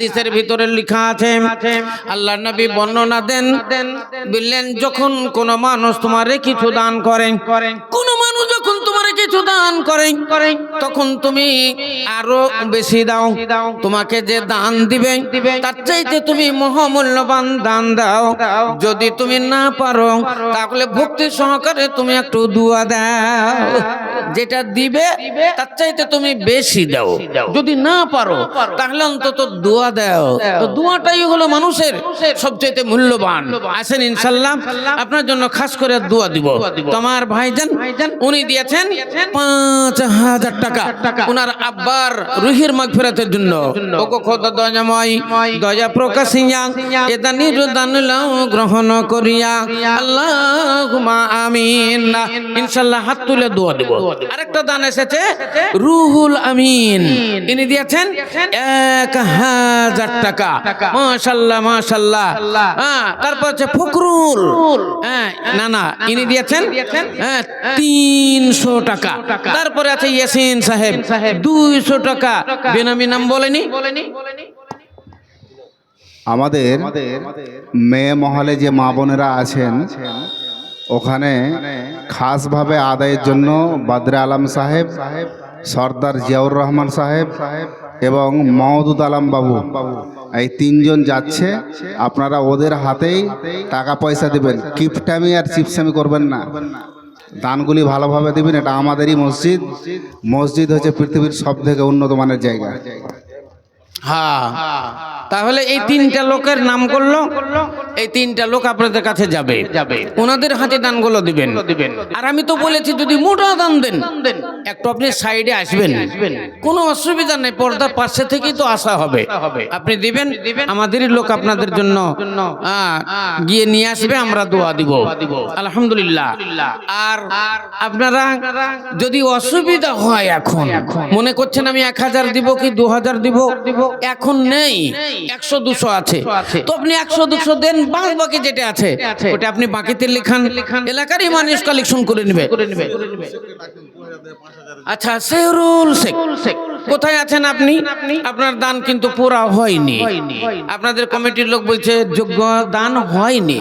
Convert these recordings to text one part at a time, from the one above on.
হাদিসের ভিতরে লেখা আছে আল্লাহ নবী বর্ণনা দেন, বললেন, যখন কোন মানুষ তোমারে কিছু দান করে, কোন মানুষ যখন তোমারে কিছু দান করে, তখন তুমি আরও বেশি দাও। তোমাকে যে দান দিবে, তার চাইতে তুমি মহামূল্যবান দান দাও। যদি তুমি না পারো, তাহলে ভক্তি সহকারে তুমি একটু দুয়া দাও। যেটা দিবে, তার চাইতে তুমি বেশি দাও। যদি না পারো, তাহলে অন্তত দোয়া দাও। তো দোয়াটাই হলো মানুষের সবচেয়ে মূল্যবান। আছেন ইনশাল্লাহ আপনার জন্য খাস করে দোয়া দিব। তোমার ভাইজান উনি দিয়েছেন পাঁচ হাজার টাকা। ওনার আব্বার রুহির মাগফিরাতের জন্য। ওগো খোদা দয়াময় দয়া প্রকাশিয়া এটা নিরুদান লাও গ্রহণ করিয়া। আল্লাহুম্মা আমিন। ইনশাআল্লাহ হাত তুলে দোয়া দেব। আরেকটা দান এসেছে রুহুল আমিন। ইনি দিয়েছেন এক হাজার টাকা। মাশাল্লাহ মাশাল্লাহ। হ্যাঁ তারপর হচ্ছে ফকরুল হ্যাঁ না না ইনি দিয়েছেন? হ্যাঁ তিনশো টাকা। তারপরে আছে ইয়াসিন সাহেব। দুইশো টাকা। বেনামি নাম বলেনি? বলেনি। আমাদের মেয়ে মহলে যে মা বোনেরা আছেন ওখানে খাসভাবে আদায়ের জন্য বাদরে আলম সাহেব সাহেব সর্দার জিয়াউর রহমান সাহেব সাহেব এবং মহদুদ আলম বাবু। এই তিনজন যাচ্ছে। আপনারা ওদের হাতেই টাকা পয়সা দেবেন। কিপটামি আর চিপসামি করবেন না। দানগুলি ভালোভাবে দেবেন। এটা আমাদেরই মসজিদ। মসজিদ হচ্ছে পৃথিবীর সব থেকে উন্নত মানের জায়গা। হ্যাঁ। তাহলে এই তিনটা লোকের নাম করল এই তিনটা লোক আপনাদের কাছে যাবে। যাবে। ওনাদের হাতে দানগুলো দিবেন। দিবেন। আর আমি তো বলেছি যদি মোটা দান দেন একটু আপনি সাইডে আসবেন। কোনো অসুবিধা নেই পর্দার পাশে থেকেই তো আসা হবে। আপনি দিবেন আমাদেরই লোক আপনাদের জন্য। গিয়ে নিয়ে আসবে আমরা দোয়া দিব। আলহামদুলিল্লাহ। আর আপনারা যদি অসুবিধা হয় এখন মনে করছেন আমি এক হাজার দিব কি দু হাজার দিব? এখন নেই। একশো দুশো আছে। তো আপনি একশো দুশো দেন বাদ বাকি যেটা আছে ওটা আপনি বাকিতে লেখান। এলাকারই মানুষ কালেকশন করে নেবে। আচ্ছা শেহরুল শেখ। কোথায় আছেন আপনি? আপনার দান কিন্তু পুরা হয়নি। আপনাদের কমিটির লোক বলছে, যোগ্য দান হয়নি।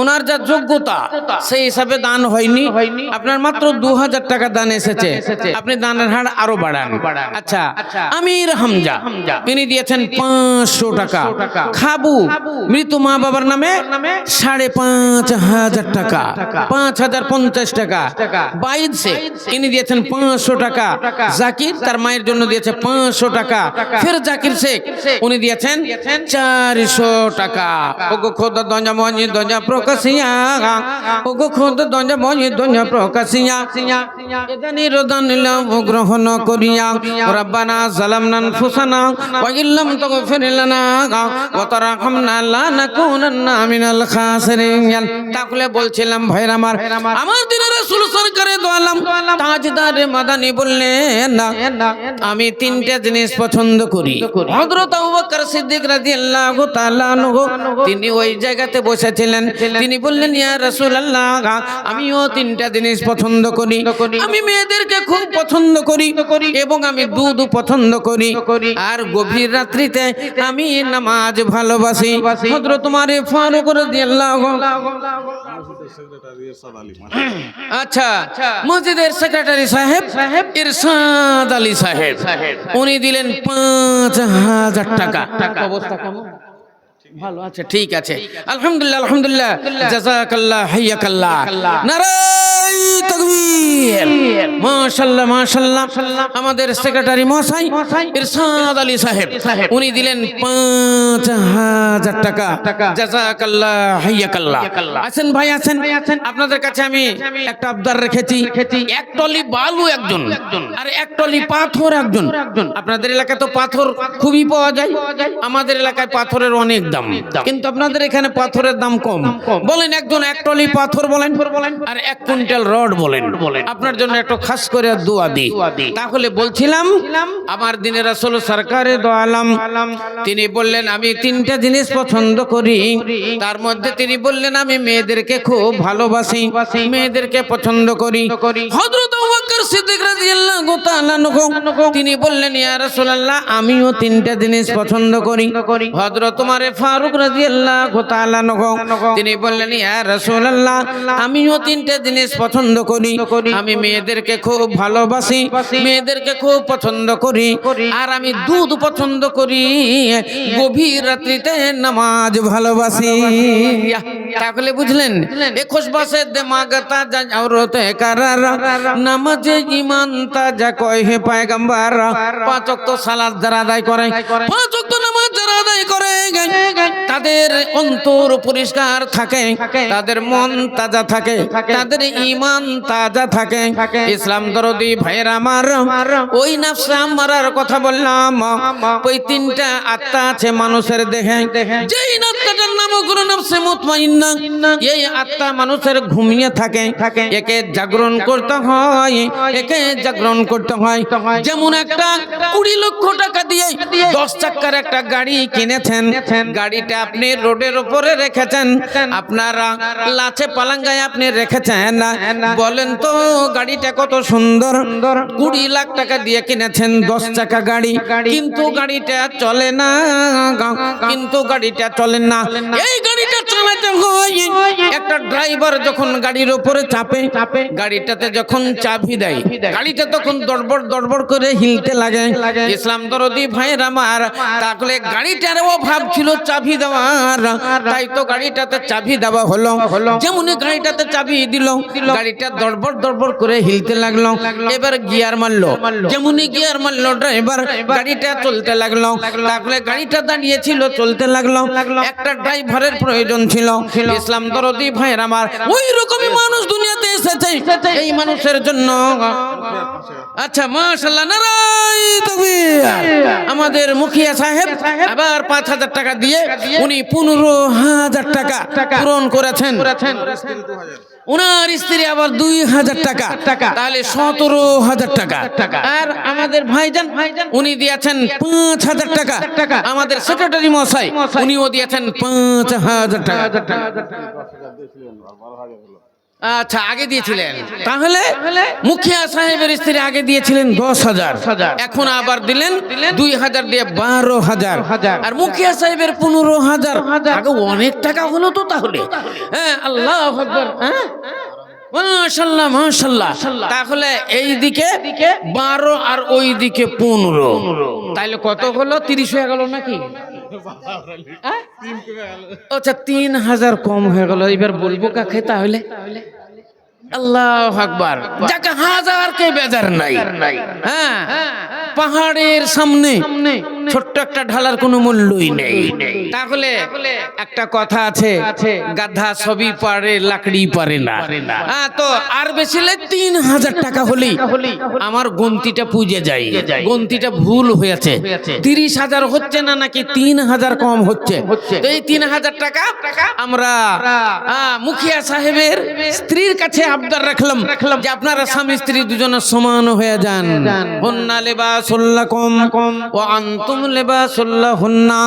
ওনার যা যোগ্যতা, সেই হিসাবে দান হয়নি। আপনার মাত্র দু হাজার টাকা দান এসেছে। আপনি দানের হার আরও বাড়ান। আচ্ছা আমির হামজা, তিনি দিয়েছেন পাঁচশো টাকা। খাবু, মৃত মা বাবার নামে সাড়ে পাঁচ হাজার টাকা, পাঁচ হাজার পঞ্চাশ টাকা। বাইদ শেখ তিনি দিয়েছেন পাঁচশো টাকা। জাকির, তার মায়ের জন্য দিয়েছে পাঁচশো টাকা। ফের জাকির শেখ উনি দিয়েছেন চারশো টাকা। ওগো খোদ দঞ্জা মঞ্জি দঞ্জা প্রকাশিয়া। ওগো খোদ দঞ্জা মঞ্জি দঞ্জা প্রকাশিয়া। এদানি রদান লাভ গ্রহণ করিয়া রব্বানা জালামনা আনফুসানা ওয়া ইল্লাম তাগফির লানা ওয়া তারহামনা লা নাকুনান্না মিনাল খাসিরিন। তাহলে বলছিলাম ভাইরা আমার আমার দিনের রাসূল সরকারে দোয়ালাম। তাজদার মাদানি বললেন না। আমি তিনটা জিনিস পছন্দ করি। হযরত আবু সিদ্দিক রাদিয়াল্লাহু তাআলা তিনি ওই জায়গাতে বসেছিলেন। তিনি বললেন, ইয়া রাসূলুল্লাহ, আমিও তিনটা জিনিস পছন্দ করি। আমি মেয়েদেরকে খুব পছন্দ করি এবং আমি দুধ পছন্দ করি। আর গভীর রাত্রিতে আমি নামাজ ভালোবাসি। হযরত তোমার ফারুক রাদিয়াল্লাহু আচ্ছা মসজিদের সেক্রেটারি সাহেব সাহেব ইরশাদ আলী সাহেব। উনি দিলেন পাঁচ হাজার টাকা। অবস্থা কেমন ভালো আচ্ছা ঠিক আছে। আলহামদুলিল্লাহ আলহামদুলিল্লাহ। জাজাকাল্লাহ হাইয়াকাল্লাহ। নারাই তাকবীর। মাশাআল্লাহ মাশাআল্লাহ আমাদের সেক্রেটারি মহাশয় ইরশাদ আলী সাহেব। উনি দিলেন পাঁচ হাজার টাকা। জাযাকাল্লাহ হাইয়াকাল্লাহ। আছেন ভাই আছেন? আপনাদের কাছে আমি একটা আবদার রেখেছি। এক টলি বালু একজন। আর এক টলি পাথর একজন। আপনাদের এলাকায় তো পাথর খুবই পাওয়া যায়। আমাদের এলাকায় পাথরের অনেক দাম। কিন্তু আপনাদের এখানে পাথরের দাম কম। বলেন একজন এক টলি পাথর বলেন। আর এক কুইন্টাল রড বলেন। আপনার জন্য একটু খাস করে দোয়া দিই। তাহলে বলছিলাম আমার দিনে রাসুল সরকারে দোয়ালাম তিনি বললেন আমি তিনটা জিনিস পছন্দ করি। তার মধ্যে তিনি বললেন আমি মেয়েদেরকে খুব ভালোবাসি। মেয়েদেরকে পছন্দ করি। হযরত তিনি বললেন, ইয়া রাসূলুল্লাহ, আমিও তিনটা জিনিস পছন্দ করি। হযরত ওমর ফারুক তিনি বললেন, ইয়া রাসূলুল্লাহ, আমিও তিনটা জিনিস পছন্দ করি। আমি মেয়েদেরকে খুব ভালোবাসি, মেয়েদেরকে খুব পছন্দ করি, আর আমি দুধ পছন্দ করি। গভীর রাত্রিতে নামাজ ভালোবাসি। তাহলে বুঝলেন, একুশ বছর দেমাগতা আওরতে কারার, নামাজে ইমান তাজা কয় হে পায়গাম্বার? পাঁচ তো সালাদ যারা আদায় করে পাঁচ তো নামাজ আদায় করে তাদের অন্তর পরিষ্কার থাকে তাদের মন তাজা থাকে তাদের ইমান তাজা থাকে। ইসলাম দরদি ভাইয়ের আমার ওই নাফসা মারার কথা বললাম। ওই তিনটা আত্মা আছে মানুষের দেখে যেই আত্মাটার নাম গুরু নাফসে মুতমাইন্না এই আত্মা মানুষের ঘুমিয়ে থাকে। একে জাগরণ করতে হয় একে জাগরণ করতে হয়। যেমন একটা কুড়ি লক্ষ টাকা দিয়ে দশ চাকার একটা গাড়ি কিনেছেন, গাড়িটা আপনি রোডের উপরে রেখেছেন, আপনারা লাচে পালাঙ্গায় আপনি রেখেছেন, বলেন তো গাড়িটা কত সুন্দর, কুড়ি লাখ টাকা দিয়ে কিনেছেন, দশ চাকা গাড়ি, কিন্তু গাড়িটা চলে না, কিন্তু গাড়িটা চলে না। এই গাড়িটা চালাতে হয়, একটা ড্রাইভার যখন গাড়ির উপরে চাপে, গাড়িটাতে যখন চাবি দেয়, গাড়িটা তখন দড়বড় দড়বড় করে হিলতে লাগে। ইসলাম দরদি ভাইয়ের আমার, তাহলে গাড়িটার অভাব ছিল চাবি দেওয়ার। তাই তো গাড়িটাতে চাবি দেওয়া হলো। যেমন গাড়িটাতে চাবি দিল গাড়িটা দড়বড় দড়বড় করে হিলতে লাগল। এবার গিয়ার মারলো। যেমনই গিয়ার মারলো ড্রাইভার গাড়িটা চলতে লাগল। তাহলে গাড়িটা দাঁড়িয়ে ছিল চলতে লাগল। একটা ড্রাইভারের প্রয়োজন ছিল। ইসলাম দরদি ভাইয়ের আমার। ওই রকমই মানুষ দুনিয়াতে এসেছে। এই মানুষের জন্য। আচ্ছা মাশাল্লাহ তাকবীর। আমাদের মুখিয়া সাহেব আবার পাঁচ হাজার টাকা দিয়ে উনি পনেরো হাজার টাকা পূরণ করেছেন। উনার স্ত্রী আবার দুই হাজার টাকা তাহলে সতেরো হাজার টাকা। আর আমাদের ভাইজান উনি দিয়েছেন পাঁচ হাজার টাকা। আমাদের সেক্রেটারি মশাই উনিও দিয়েছেন পাঁচ হাজার টাকা। আচ্ছা আগে দিয়েছিলেন। তাহলে মুখিয়া সাহেবের স্ত্রী আগে দিয়েছিলেন দশ হাজার। এখন আবার দিলেন দুই হাজার দিয়ে বারো হাজার। আর মুখিয়া সাহেবের পনেরো হাজার। আগে অনেক টাকা হলো তো তাহলে। হ্যাঁ আল্লাহ হ্যাঁ? মাশাল্লাহ মাশাল্লাহ তাহলে এই দিকে বারো আর ওই দিকে পনেরো। তাহলে কত হলো? তিরিশ হয়ে গেল নাকি? আচ্ছা তিন হাজার কম হয়ে গেল এবার বলব কাকে তাহলে? আল্লাহ আকবার। যাকে হাজার কে বেজার নাই। হ্যাঁ পাহাড়ের সামনে ছোট্ট একটা ঢালার কোনো মূল্যই নেই। তাহলে একটা কথা আছে গাধা সবই পারে লাকড়ি পারে না। হ্যাঁ তো আর বেশি তিন হাজার টাকা হলেই আমার গন্তিটা পুজে যায়। গন্তিটা ভুল হয়েছে। তিরিশ হাজার হচ্ছে না নাকি তিন হাজার কম হচ্ছে? এই তিন হাজার টাকা আমরা মুখিয়া সাহেবের স্ত্রীর কাছে আবদার রাখলাম যে আপনারা স্বামী স্ত্রী দুজনের সমান হয়ে যান। হন্না লেবাসুল্লাকুম ওয়া আনতুম লেবাসুল্লাহুন্না।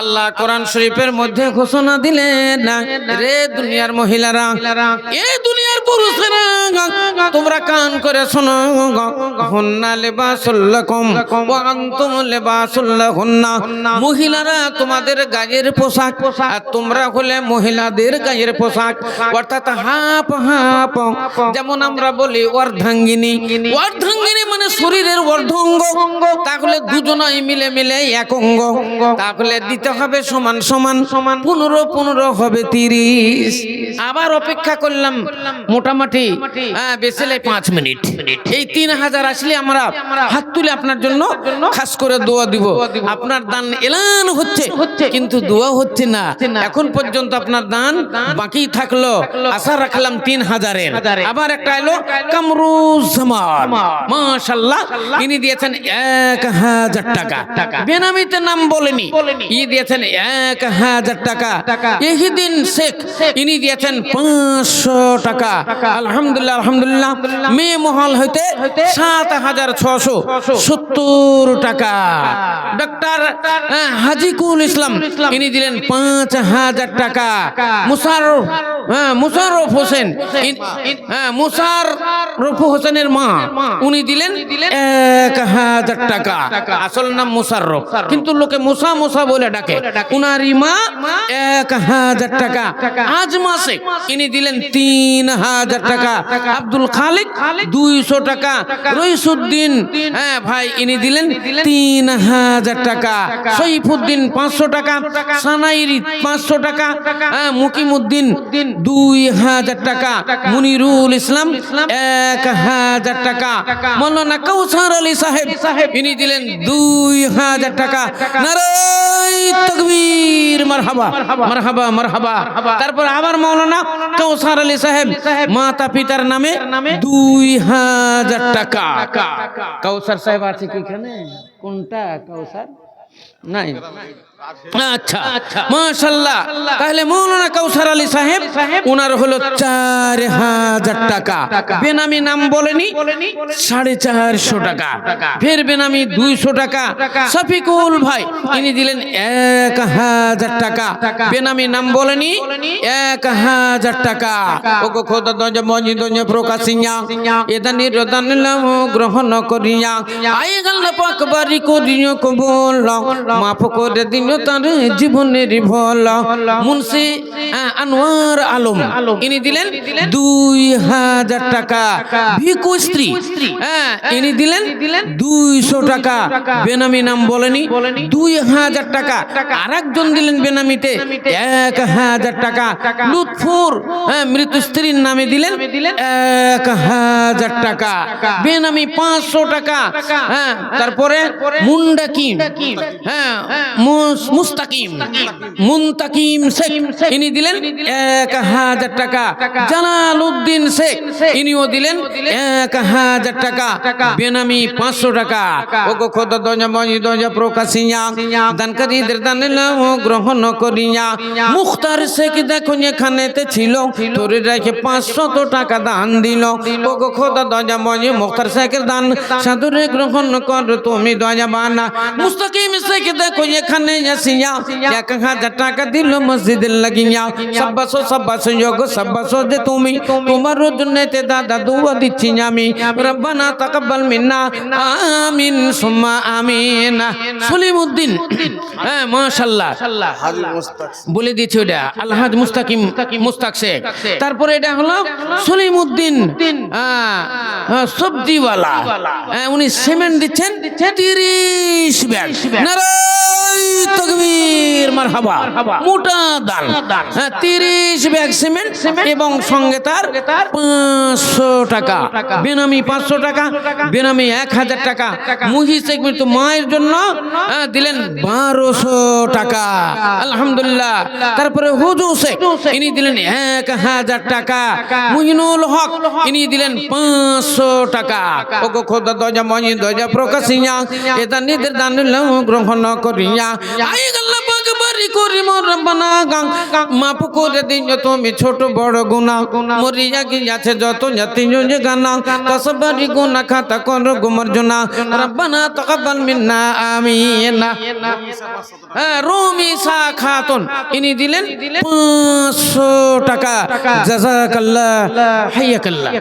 আল্লাহ কোরআন শরীফের মধ্যে ঘোষণা দিলেন রে দুনিয়ার মহিলারা এ দুনিয়ার পুরুষেরা তোমরা কান করে শোনো। হন্না আনতুম লেবাসুল্লাহুন্না। মহিলারা তোমাদের গায়ের পোশাক আর তোমরা হলে মহিলাদের গায়ের পোশাক। অর্থাৎ হাফ হাফ যেমন আমরা বলি অর্ধাঙ্গিনী। অর্ধাঙ্গিনী মানে শরীরের অর্ধঙ্গ। তাহলে দুজনাই মিলে মিলে এক অঙ্গ তাহলে দিতে হবে সমান সমান সমান পনেরো পনেরো হবে তিরিশ। আবার অপেক্ষা করলাম মোটামুটি হ্যাঁ বেসেলে পাঁচ মিনিট। এই তিন হাজার আসলে আমরা হাত তুলে আপনার জন্য খাস করে দোয়া দিব। আপনার দান এলান হচ্ছে, কিন্তু দোয়া হচ্ছে না। এখন পর্যন্ত আপনার দান বাকি থাকল। আশা রাখলাম তিন হাজারের আবার একটা এলো কামরুজ্জামান মাশাল্লাহ ইনি দিয়েছেন এক হাজার টাকা। বেনামিতে নাম বলেনি। ই দিয়েছেন এক হাজার টাকা। এহিদিন শেখ ইনি দিয়েছেন পাঁচশো টাকা। আলহামদুলিল্লাহ আলহামদুলিল্লাহ। মেয়ে মহল হইতে সাত হাজার ছশো সত্তর টাকা। ডক্টর হাজিকুল ইসলাম ইনি দিলেন পাঁচ হাজার টাকা। মুসারফ হ্যাঁ মুসারফ হোসেন। হ্যাঁ মুসারফ হোসেনের মা। উনি দিলেন এক হাজার টাকা। আসল নাম মুসারফ কিন্তু লোকে মুসা মুসা বলে ডাকে। উনারই মা এক হাজার টাকা। আজ মাসে ইনি দিলেন তিন হাজার টাকা। আব্দুল খালিক দুইশো টাকা। রইসুদ্দিন। হ্যাঁ ভাই ইনি দিলেন তিন হাজার টাকা। সৈফুদ্দিন পাঁচশো টাকা। সানাইরি পাঁচশো টাকা। হ্যাঁ মুকিমুদ্দিন দুই হাজার টাকা। মুনিরুল ইসলাম, এক হাজার টাকা। মৌলানা কৌসার আলী সাহেব, ইনি দিলেন দুই হাজার টাকা। নারাই তকবীর, মারহাবা মারহাবা মারহাবা। তারপর আবার মৌলানা কৌসার আলী সাহেব, মাতা পিতার নামে দুই হাজার টাকা। কৌসার সাহেব আছে কি কোনটা কৌসার নাই। আচ্ছা। মাশাল্লাহ। তাহলে মৌলানা কৌসার আলী সাহেব ওনার হলো চার হাজার টাকা। বেনামি নাম বলেনি সাড়ে চারশো টাকা। ফের বেনামি দুইশো টাকা। শফিকুল ভাই তিনি দিলেন এক হাজার টাকা। বেনামি নাম বলেনি এক হাজার টাকা। ওগো খোদা দঞ্জ মঞ্জি দঞ্জ প্রকাশিয়া। এদা নিরদান গ্রহণ করিয়া। আই গেল পাক বাড়ি করিও কবল মাফ করে দিন তার জীবনের ভল। মুন্সি আনোয়ার আলম, ইনি দিলেন দুই হাজার টাকা। ভিকু স্ত্রী হ্যাঁ ইনি দিলেন দুইশো টাকা। বেনামি নাম বলেনি, দুই হাজার টাকা। আর একজন দিলেন বেনামিতে এক হাজার টাকা। লুৎফুর হ্যাঁ মৃত স্ত্রীর নামে দিলেন এক হাজার টাকা। বেনামি পাঁচশো টাকা। হ্যাঁ তারপরে মুন্ডাকিম হ্যাঁ মুস- মুস্তাকিম। মুন্তাকিম শেখ। ইনি দিলেন এক হাজার টাকা। জালাল উদ্দিন শেখ। ইনিও দিলেন এক হাজার টাকা। বেনামি পাঁচশো টাকা। ওগো খোদা দঞ্জা মজি দঞ্জা প্রকাশিয়া। দানকারীদের দান গ্রহণ করিয়া। মুখতার শেখ দেখো এখানেতে ছিল। তোরে রেখে পাঁচশত টাকা দান দিল। ওগো খোদা দঞ্জা মজি মুখতার শেখের দান। সাধুরে গ্রহণ কর তুমি দয়া বানা। মুস্তাকিম শেখ দেখো এখানে আসিয়া এক হাজার টাকা দিল মসজিদে লাগিয়া সাব্বাসো সাব্বাসো যোগ সাব্বাসো যে তুমি তোমার জন্যতে দাদা দুয়া দিচ্ছি আমি রব্বানা তাকাব্বাল মিন্না আমিন সুম্মা আমিন সলিমউদ্দিন হ্যাঁ মাশাআল্লাহ বলে দিয়েছি ওটা আলহাজ মুস্তাকিম মুস্তাক শেখ তারপরে এটা হলো সলিমউদ্দিন হ্যাঁ, সবজিওয়ালা। উনি সিমেন্ট দিচ্ছেন তিরিশ ব্যাগ। মারহাবা মোটা দান। হ্যাঁ, তিরিশ ব্যাগ সিমেন্ট এবং সঙ্গে তার পাঁচশো টাকা। বেনামি পাঁচশো টাকা বেনামি এক হাজার টাকা। মুহি মায়ের জন্য হ্যাঁ, দিলেন বারোশো টাকা। আলহামদুলিল্লাহ। তারপরে হুজু শেখ ইনি দিলেন এক হাজার টাকা। মুহিনুল হক ইনি দিলেন পাঁচশো টাকা। ওগো খোদা দজা মজি দজা প্রকাশিয়া। এটা নিদের দান গ্রহণ করিয়া। আই গল্লা পাক করি মোর রব্বানা গাং। মাপ করে দিন তুমি ছোট বড় গুনাহ মরিয়া গিয়াছে যত জাতি গানা। কসবারি গুনাহ খাতা কর গুমর জনা। রব্বানা তাকাব্বাল মিন্না, আমিন। হ্যাঁ রুমি সা খাতুন। ইনি দিলেন পাঁচশো টাকা। জাজাকাল্লাহ, হাইয়াকাল্লাহ।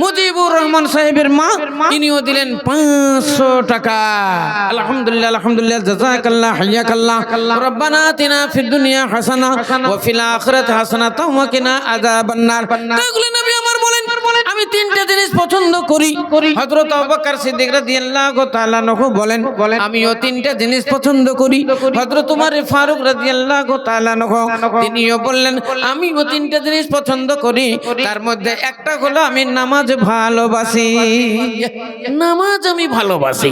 মুজিবুর রহমান সাহেবের মা, ইনিও দিলেন পাঁচশো টাকা। আলহামদুলিল্লাহ আলহামদুলিল্লাহ, জাজাকাল্লাহ, হাইয়াকাল্লাহ। রব্বানা আতিনা ফিদ দুনিয়া হাসানা ওয়া ফিল আখিরাতি হাসানাতাও ওয়া কিনা আযাবান নার তাহলে নবী আমার আমি তিনটা জিনিস পছন্দ করি। হযরত আবু বকর সিদ্দিক রাদিয়াল্লাহু তাআলা নহু বলেন আমিও তিনটা জিনিস পছন্দ করি। হযরত উমর ফারুক রাদিয়াল্লাহু তাআলা নহু তিনিও বললেন আমিও তিনটা জিনিস পছন্দ করি। তার মধ্যে একটা হলো আমি নামাজ ভালোবাসি। নামাজ আমি ভালোবাসি।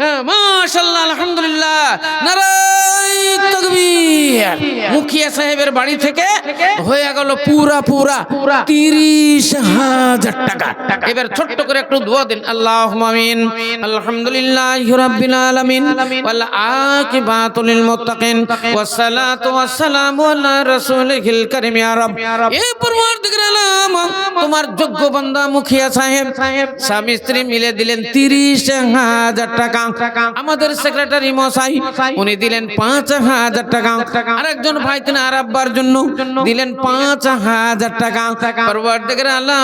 হ্যাঁ মাশাআল্লাহ আলহামদুলিল্লাহ। নারাই তাকবীর। মুখিয়া সাহেবের বাড়ি থেকে হয়ে গেল পুরা পুরা। তিরিশ হাজার টাকা। এবার ছোট্ট করে একটু দোয়া দিন। আল্লাহ আলহামদুলিল্লাহ রাব্বিল আলামিন। ওয়াল আকিবাতু লিল মুত্তাকিন। ওয়াসসালাতু ওয়াসসালামু আলা রাসূলিল কারীম। ইয়া রব। এ পরওয়ারদিগার আলম তোমার যোগ্য বান্দা মুখিয়া সাহেব। স্বামী স্ত্রী মিলে দিলেন তিরিশ হাজার টাকা। আমাদের সেক্রেটারি মশাই উনি দিলেন পাঁচ হাজার টাকা। আরেকজন ভাই তিনি আর আব্বার জন্য। দিলেন পাঁচ হাজার টাকা। পরবর্তীকার আল্লাহ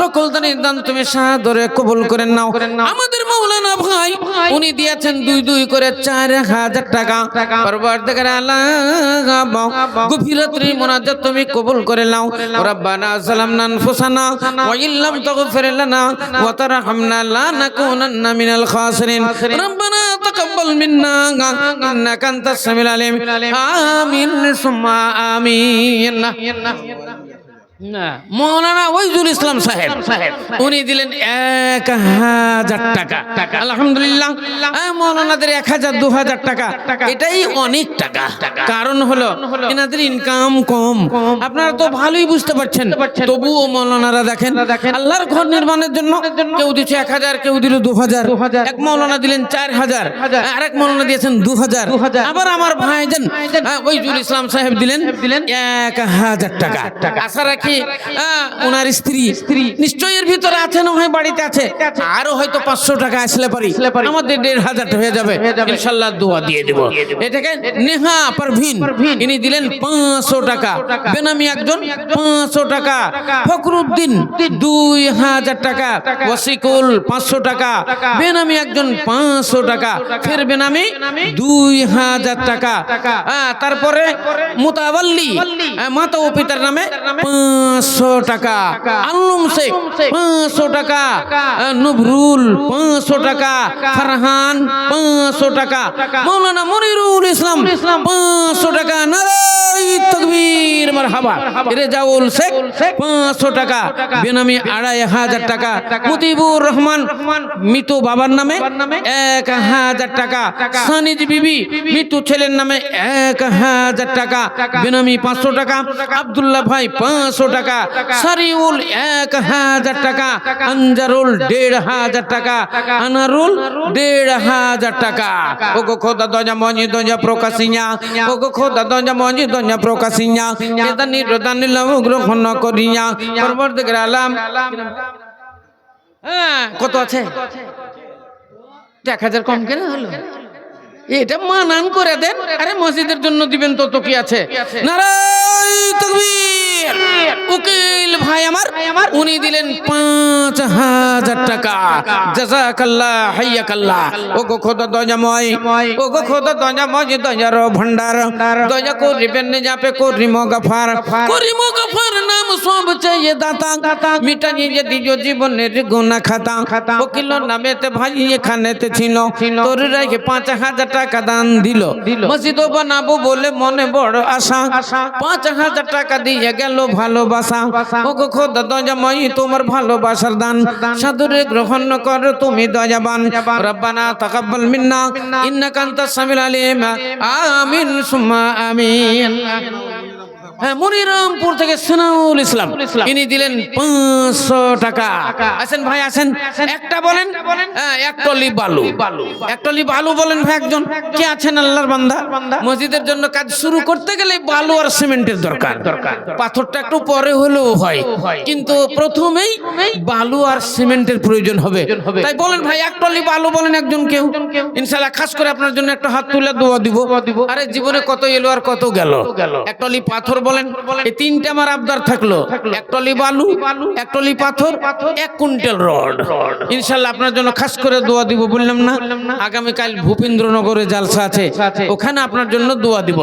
সকল দানের দান তুমি সাদরে কবুল করে নাও। আমাদের মৌলানা ভাই উনি দিয়েছেন দুই দুই করে চার হাজার টাকা। পরবর্তীকার আল্লাহ গভীর মোনাজাত তুমি কবুল করে নাও। রব্বানা সালামনা আনফুসানা ওয়া ইল্লাম তাগফির লানা ওয়া তারহামনা লা নাকুনান্না মিনাল খাসিরিন। রব্বানা তাকাব্বাল মিন্না ইন্নাকা আনতাস সামিউল আলিম। আমিন সুম্মা আমিন মৌলানা ওয়াইজুল ইসলাম সাহেব। উনি দিলেন এক হাজার টাকা। আলহামদুলিল্লাহ। মৌলানাদের এক হাজার দু হাজার টাকা। এটাই অনেক টাকা। কারণ হলো এনাদের ইনকাম কম। আপনারা তো ভালোই বুঝতে পারছেন। তবুও মৌলানারা দেখেন আল্লাহর ঘর নির্মাণের জন্য কেউ দিচ্ছে এক হাজার কেউ দিল দু হাজার। এক মৌলানা দিলেন চার হাজার। আরেক মৌলানা দিয়েছেন দু হাজার। আবার আমার ভাইজান আহ, ওইজুল ইসলাম সাহেব দিলেন দিলেন এক হাজার টাকা। আশা রাখি ওনার স্ত্রী। স্ত্রী। নিশ্চয়ই এর ভিতরে আছে না হয় বাড়িতে আছে? আরও হয়তো পাঁচশো টাকা আসলে পারি। আমাদের দেড় হাজার হয়ে যাবে। ইনশাল্লাহ দোয়া দিয়ে দেবো। এটাকে নেহা পারভিন। ইনি দিলেন পাঁচশো টাকা। বেনামি একজন পাঁচশো টাকা। ফখরুদ্দিন দুই হাজার টাকা। ওয়াসিকুল পাঁচশো টাকা। বেনামি একজন পাঁচশো টাকা। ফের বেনামি দুই হাজার টাকা। তারপরে মোতাবাল্লি মাতা ও পিতার নামে পাঁচশো টাকা। আল্লুম শেখ পাঁচশো টাকা। নবরুল পাঁচশো টাকা। ফারহান পাঁচশো টাকা। মৌলানা মনিরুল ইসলাম পাঁচশো টাকা। নারাই তকবীর মারহাবা। রেজাউল শেখ পাঁচশো টাকা। বেনামি আড়াই হাজার টাকা। মুতিবুর রহমান মৃত বাবার নামে এক হাজার টাকা। সানিজ বিবি মৃত্যু ছেলের নামে এক হাজার টাকা। বেনামি পাঁচশো টাকা। আব্দুল্লাহ ভাই পাঁচশো টাকা, সারিউল এক হাজার টাকা আঞ্জারুল দেড় হাজার টাকা, আনারুল দেড় হাজার টাকা। খোদা মঞ্জি দঞ্জা প্রকাশিয়া খোদা প্রকাশিয়া লাভ গ্রহণ করিয়া হ্যাঁ কত আছে? এক হাজার কম কেন হলো? এটা মানান করে দেন, আরে মসজিদের জন্য দিবেন তো তো কি আছে? নারাই তকবীর। উকিল ভাই আমার উনি দিলেন পাঁচ হাজার টাকা। জাজাকাল্লাহ হাইয়াকাল্লাহ। ও গো খোদা দয়াময় ও গো খোদা দয়াময় দয়ার ভান্ডার দয়া করিবেন যাপে করিম গফার। করিম গফার নাম সব চাইয়ে দাতা। মিটাইয়ে যে দিজ জীবনের গুনা খাতা। উকিল নামেতে ভাই এখানেতে ছিল। তোর রেখে পাঁচ হাজার টাকা দান দিল। মসজিদ বানাবো বলে মনে বড় আশা। পাঁচ হাজার টাকা দিয়ে গেল ভালোবাসা। ও গো খোদা দয়াময়ী তোমার ভালোবাসার দান। সাদরে গ্রহণ কর তুমি দয়াবান। রব্বানা তাকাব্বাল মিন্না ইন্নাকা আনতাস সামিউল আলিম। আমিন। সুম্মা আমিন। হ্যাঁ মনিরামপুর থেকে সোনাউল ইসলাম। ইনি দিলেন পাঁচশো টাকা। আসেন ভাই আসেন। একটা বলেন? হ্যাঁ এক টলি বালু। এক টলি বালু বলেন ভাই একজন। কে আছেন আল্লাহর বান্দা? মসজিদের জন্য কাজ শুরু করতে গেলে বালু আর সিমেন্টের দরকার। পাথরটা একটু পরে হলেও হয়। কিন্তু প্রথমেই বালু আর সিমেন্টের প্রয়োজন হবে। তাই বলেন ভাই এক টলি বালু বলেন একজন কেউ। ইনশাল্লাহ খাস করে আপনার জন্য একটা হাত তুলে দোয়া দিব। আরে জীবনে কত এলো আর কত গেল। এক টলি পাথর বলেন, এই তিনটে আমার আবদার থাকল। এক টলি বালু, এক টলি পাথর, এক কুইন্টাল রড। ইনশাল্লাহ আপনার জন্য খাস করে দোয়া দিব, বললাম না? আগামীকাল ভূপেন্দ্রনগরে জালসা আছে। ওখানে আপনার জন্য দোয়া দিব।